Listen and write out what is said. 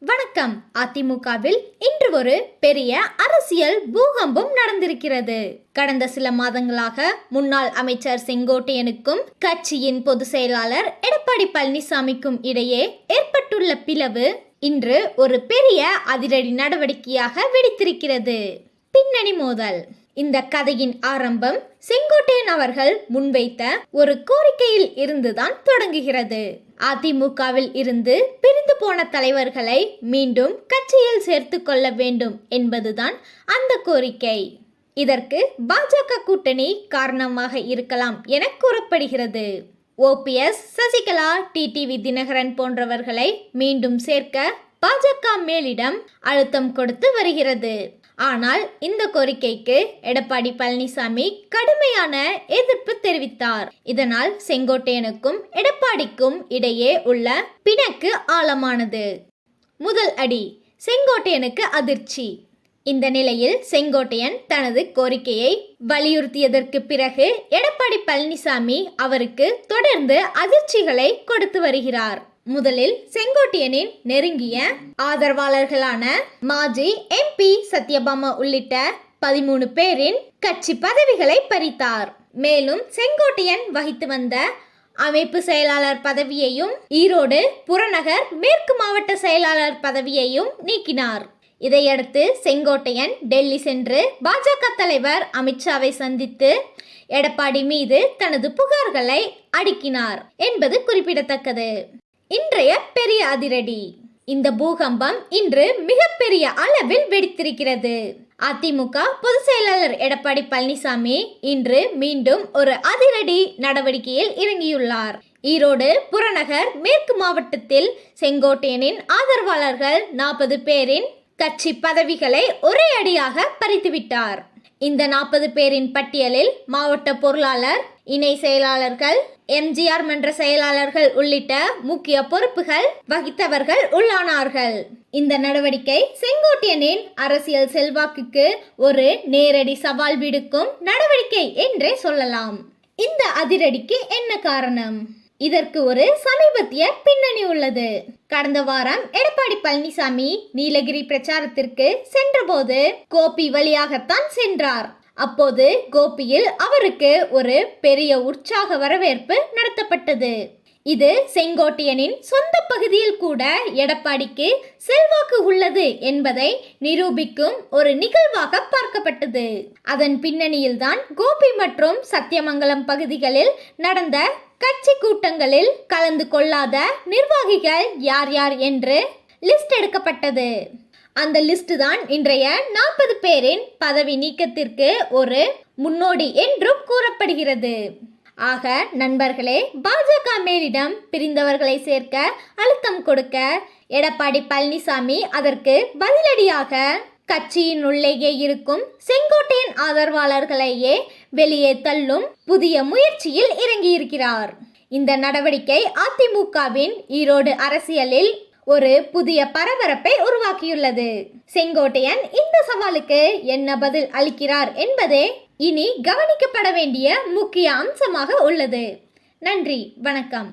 வணக்கம். அதிமுகவில் இன்று ஒரு பெரிய அரசியல் பூகம்பம் நடந்திருக்கிறது. கடந்த சில மாதங்களாக முன்னாள் அமைச்சர் செங்கோட்டையனுக்கும் கட்சியின் பொதுச் செயலாளர் எடப்பாடி பழனிசாமிக்கும் இடையே ஏற்பட்டுள்ள பிளவு இன்று ஒரு பெரிய அதிரடி நடவடிக்கையாக வெடித்திருக்கிறது. பின்னணி மோதல். இந்த கதையின் ஆரம்பம் செங்கோட்டையன் அவர்கள் முன்வைத்த ஒரு கோரிக்கையில் இருந்துதான் தொடங்குகிறது. அதிமுகவில் இருந்து பிரிந்து போன தலைவர்களை மீண்டும் கட்சியில் சேர்த்து கொள்ள வேண்டும் என்பதுதான் அந்த கோரிக்கை. இதற்கு பாஜக கூட்டணி காரணமாக இருக்கலாம் என கூறப்படுகிறது. ஓபிஎஸ் சசிகலா டிடிவி தினகரன் போன்றவர்களை மீண்டும் சேர்க்க பாஜக மேலிடம் அழுத்தம் கொடுத்து வருகிறது. ஆனால் இந்த கோரிக்கைக்கு எடப்பாடி பழனிசாமி கடுமையான எதிர்ப்பு தெரிவித்தார். இதனால் செங்கோட்டையனுக்கும் எடப்பாடிக்கும் இடையே உள்ள பிணக்கு ஆழமானது. முதல் அடி செங்கோட்டையனுக்கு அதிர்ச்சி. இந்த நிலையில் செங்கோட்டையன் தனது கோரிக்கையை வலியுறுத்தியதற்கு பிறகு எடப்பாடி பழனிசாமி அவருக்கு தொடர்ந்து அதிர்ச்சிகளை கொடுத்து வருகிறார். முதலில் செங்கோட்டையனின் நெருங்கிய ஆதரவாளர்களான மாஜி எம்பி சத்யபாமா உள்ளிட்ட பதிமூணு பேரின் கட்சி பதவிகளை பறித்தார். மேலும் செங்கோட்டையன் வகித்து வந்த அமைப்பு செயலாளர் பதவியையும் ஈரோடு புறநகர் மேற்கு மாவட்ட செயலாளர் பதவியையும் நீக்கினார். இதையடுத்து செங்கோட்டையன் டெல்லி சென்று பாஜக தலைவர் அமித்ஷாவை சந்தித்து எடப்பாடி மீது தனது புகார்களை அடுக்கினார் என்பது குறிப்பிடத்தக்கது. இன்றைய பெரிய அதிரடி. இந்த பூகம்பம் இன்று மிகப்பெரிய அளவில் வெடித்திருக்கிறது. அதிமுக பொதுச் செயலாளர் எடப்பாடி பழனிசாமி இன்று மீண்டும் ஒரு அதிரடி நடவடிக்கையில் இறங்கியுள்ளார். ஈரோடு புறநகர் மேற்கு மாவட்டத்தில் செங்கோட்டையனின் ஆதரவாளர்கள் நாற்பது பேரின் கட்சி பதவிகளை ஒரே அடியாக பறித்துவிட்டார். இந்த நாற்பது பேரின் பட்டியலில் மாவட்ட பொருளாளர் இணை செயலாளர்கள் எம்ஜிஆர் மன்ற செயலாளர்கள் உள்ளிட்ட முக்கிய பொறுப்புகள் வகித்தவர்கள் உள்ளானார்கள். இந்த நடவடிக்கை செங்கோட்டையனின் அரசியல் செல்வாக்குக்கு ஒரு நேரடி சவால் விடுக்கும் நடவடிக்கை என்றே சொல்லலாம். இந்த அதிரடிக்கு என்ன காரணம்? இதற்கு ஒரு சமீபத்திய பின்னணி உள்ளது. கடந்த வாரம் எடப்பாடி பழனிசாமி நீலகிரி பிரச்சாரத்திற்கு சென்றபோது கோபி வழியாகத்தான் சென்றார். அப்போது கோபியில் அவருக்கு ஒரு பெரிய உற்சாக வரவேற்பு நடத்தப்பட்டது. இது செங்கோட்டையனின் சொந்த பகுதியில் கூட எடப்பாடிக்கு செல்வாக்கு உள்ளது என்பதை நிரூபிக்கும் ஒரு நிகழ்வாக பார்க்கப்பட்டது. அதன் பின்னணியில்தான் கோபி மற்றும் சத்தியமங்கலம் பகுதிகளில் நடந்த கட்சி கூட்டங்களில் கலந்து கொள்ளாத நிர்வாகிகள் யார் யார் என்று லிஸ்ட் எடுக்கப்பட்டது. அந்த லிஸ்ட் தான் இன்றைய நாற்பது பேரின் பதவி நீக்கத்திற்கு ஒரு முன்னோடி என்றும் கூறப்படுகிறது. ஆக நண்பர்களே பாஜக மேலிடம் பிரிந்தவர்களை சேர்க்க அழுத்தம் கொடுக்க எடப்பாடி பழனிசாமி அதற்கு பதிலடியாக கட்சியின் உள்ளேயே இருக்கும் செங்கோட்டையின் ஆதரவாளர்களையே வெளியே தள்ளும் புதிய முயற்சியில் இறங்கியிருக்கிறார். இந்த நடவடிக்கை அதிமுகவின் ஈரோடு அரசியலில் ஒரு புதிய பரபரப்பை உருவாக்கியுள்ளது. செங்கோட்டையன் இந்த சவாலுக்கு என்ன பதில் அளிக்கிறார் என்பதே இனி கவனிக்கப்பட வேண்டிய முக்கிய அம்சமாக உள்ளது. நன்றி வணக்கம்.